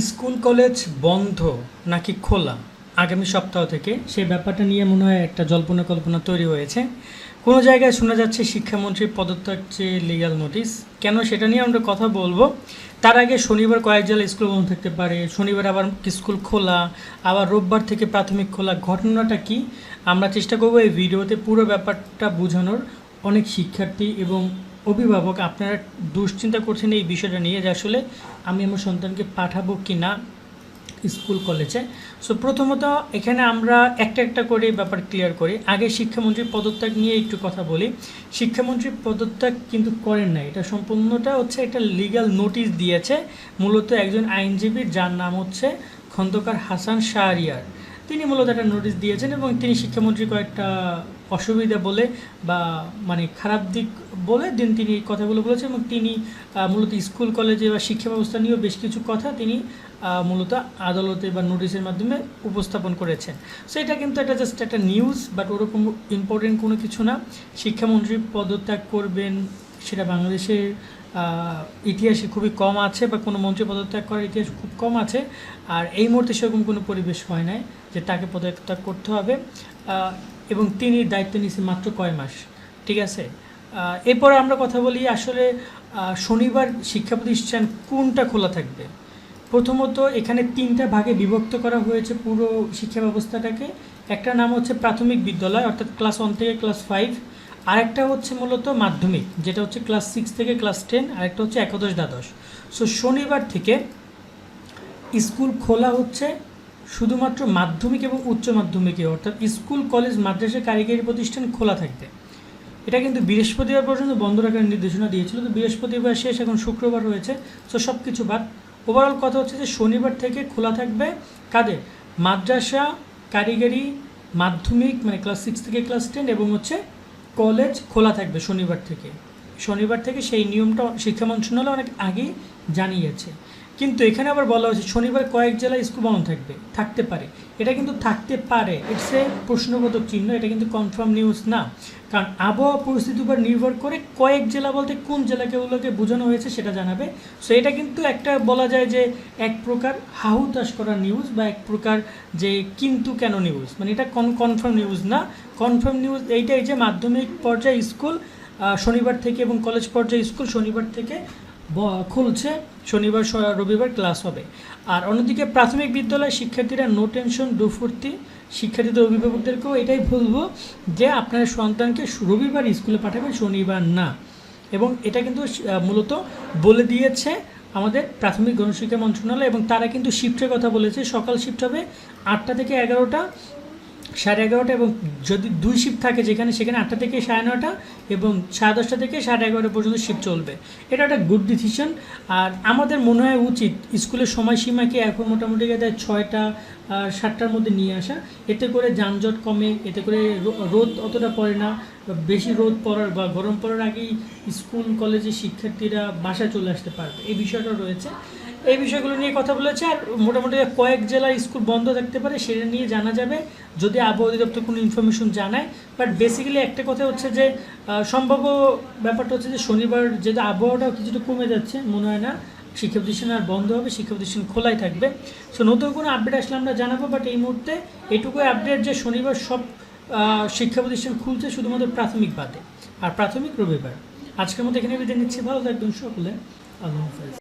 School college বন্ধ নাকি খোলা? আগামী সপ্তাহ থেকে সেই ব্যাপারটা নিয়ে মনে হয় একটা জল্পনা কল্পনা তৈরি হয়েছে। কোনো জায়গায় শোনা যাচ্ছে শিক্ষামন্ত্রীর পদত্যাগ চেয়ে লিগাল নোটিশ কেন সেটা নিয়ে আমরা কথা বলব? তার আগে শনিবার কয়েক জেলায় স্কুল বন্ধ থাকতে পারে। শনিবার আবার স্কুল খোলা, আবার রোববার থেকে প্রাথমিক খোলা। ঘটনাটা কি? আমরা চেষ্টা করব এই ভিডিওতে পুরো ব্যাপারটা বোঝানোর। অনেক শিক্ষার্থী এবং অভিভাবক, আপনারা দুশ্চিন্তা করছেন এই বিষয়টা নিয়ে যে আসলে আমি আমার সন্তানকে পাঠাবো কি না স্কুল, কলেজে। সো প্রথমত এখানে আমরা একটা একটা করে ব্যাপার ক্লিয়ার করি। আগে শিক্ষামন্ত্রীর পদত্যাগ নিয়ে একটু কথা বলি। শিক্ষামন্ত্রীর পদত্যাগ কিন্তু করেন না এটা সম্পূর্ণটা হচ্ছে একটা লিগ্যাল নোটিশ দিয়েছে মূলত একজন আইনজীবীর যার নাম হচ্ছে খন্দকার হাসান শাহরিয়ার। তিনি মূলত একটা নোটিশ দিয়েছেন এবং তিনি শিক্ষামন্ত্রী কয়েকটা অসুবিধা বলে বা মানে খারাপ দিক বলে দিন তিনি এই কথাগুলো বলেছেন এবং তিনি মূলত স্কুল, কলেজে বা শিক্ষা ব্যবস্থা নিয়েও বেশ কিছু কথা তিনি মূলত আদালতে বা নোটিশের মাধ্যমে উপস্থাপন করেছেন। সো এটা কিন্তু এটা জাস্ট একটা নিউজ বাট ওরকম ইম্পর্টেন্ট কোনো কিছু না। শিক্ষামন্ত্রী পদত্যাগ করবেন, সেটা বাংলাদেশের ইতিহাসে খুবই কম আছে বা কোনো মন্ত্রী পদত্যাগ করার ইতিহাস খুব কম আছে। আর এই মুহূর্তে সেরকম কোনো পরিবেশ হয় নাই যে তাকে পদত্যাগ করতে হবে। এবং তিনি দায়িত্ব নিয়েছেন মাত্র কয় মাস, ঠিক আছে? এরপরে আমরা কথা বলি আসলে শনিবার শিক্ষা প্রতিষ্ঠান কোনটা খোলা থাকবে? প্রথমত এখানে তিনটা ভাগে বিভক্ত করা হয়েছে পুরো শিক্ষা ব্যবস্থাটাকে। একটা নাম হচ্ছে প্রাথমিক বিদ্যালয়, অর্থাৎ ক্লাস ওয়ান থেকে ক্লাস ফাইভ। আরেকটা হচ্ছে মূলত মাধ্যমিক, যেটা হচ্ছে ক্লাস সিক্স থেকে ক্লাস টেন, আরেকটা হচ্ছে একাদশ দ্বাদশ। সো শনিবার থেকে স্কুল খোলা হচ্ছে শুধুমাত্র মাধ্যমিক এবং উচ্চ মাধ্যমিকে, অর্থাৎ স্কুল, কলেজ, মাদ্রাসা, কারিগরি প্রতিষ্ঠান খোলা থাকবে। এটা কিন্তু বৃহস্পতিবার পর্যন্ত বন্ধ রাখার নির্দেশনা দিয়েছিল। তো বৃহস্পতিবার শেষ এখন শুক্রবার রয়েছে। সো সব কিছু বাদ। ওভারঅল কথা হচ্ছে যে শনিবার থেকে খোলা থাকবে কাদের? মাদ্রাসা, কারিগরি, মাধ্যমিক মানে ক্লাস সিক্স থেকে ক্লাস টেন এবং হচ্ছে কলেজ খোলা থাকবে শনিবার থেকে। শনিবার থেকে সেই নিয়মটা শিক্ষা মন্ত্রণালয় অনেক আগেই জানিয়েছে। কিন্তু এখানে আবার বলা হয়েছে শনিবার কয়েক জেলায় স্কুল বন্ধ থাকবে, থাকতে পারে। এটা কিন্তু থাকতে পারে। ইটস এ প্রশ্নবোধক চিহ্ন, এটা কিন্তু কনফার্ম নিউজ না। কারণ আবহাওয়া পরিস্থিতির উপর নির্ভর করে কয়েক জেলা বলতে কোন জেলাকেগুলোকে বোঝানো হয়েছে সেটা জানাবে। সো এটা কিন্তু একটা বলা যায় যে এক প্রকার হাহুতাশ করা নিউজ বা এক প্রকার যে কিন্তু কেন নিউজ মানে এটা কন কনফার্ম নিউজ না। কনফার্ম নিউজ এইটাই যে মাধ্যমিক পর্যায়ে স্কুল শনিবার থেকে এবং কলেজ পর্যায়ে স্কুল শনিবার থেকে খুলছে শনিবার রবিবার ক্লাস হবে। আর অন্যদিকে প্রাথমিক বিদ্যালয়ের শিক্ষার্থীরা নো টেনশন ডু ফুর্তি। শিক্ষার্থীদের অভিভাবকদেরকেও এটাই বলব যে আপনার সন্তানকে রবিবার স্কুলে পাঠাবেন, শনিবার না। এবং এটা কিন্তু মূলত বলে দিয়েছে আমাদের প্রাথমিক গণশিক্ষা মন্ত্রণালয় এবং তারা কিন্তু শিফটের কথা বলেছে। সকাল শিফট হবে আটটা থেকে এগারোটা। সাড়ে এগারোটা এবং যদি দুই শিফট থাকে যেখানে, সেখানে আটটা থেকে সাড়ে নটা এবং সাড়ে দশটা থেকে সাড়ে এগারোটা পর্যন্ত শিফট চলবে। এটা একটা গুড ডিসিশন আর আমাদের মনে হয় উচিত স্কুলের সময়সীমাকে এখন মোটামুটি গেছে ছয়টা সাতটার মধ্যে নিয়ে আসা। এতে করে যানজট কমে, এতে করে রোদ অতটা পড়ে না। বেশি রোদ পড়ার বা গরম পড়ার আগেই স্কুল, কলেজের শিক্ষার্থীরা বাসায় চলে আসতে পারবে। এই বিষয়টা রয়েছে। এই বিষয়গুলো নিয়ে কথা বলেছে, আর মোটামুটি কয়েক জেলায় স্কুল বন্ধ থাকতে পারে, সেটা নিয়ে জানা যাবে, যদি আবহাওয়া অধিদপ্তর কোনো ইনফরমেশন জানায়। বাট বেসিক্যালি একটা কথা হচ্ছে যে সম্ভাব্য ব্যাপারটা হচ্ছে যে শনিবার যেহেতু আবহাওয়াটাও কিছুটা কমে যাচ্ছে, মনে হয় না। শিক্ষা প্রতিষ্ঠান আর বন্ধ হবে, শিক্ষা প্রতিষ্ঠান খোলাই থাকবে। সো নতুন কোনো আপডেট আসলে আমরা জানাব বাট এই মুহূর্তে এটুকুই আপডেট যে শনিবার সব শিক্ষা প্রতিষ্ঠান খুলছে শুধুমাত্র প্রাথমিক বাদে, আর প্রাথমিক রবিবার। আজকের মতো এখানে বিদায় নিচ্ছি, ভালো থাকবেন সকলে। আল্লাহ হাফেজ।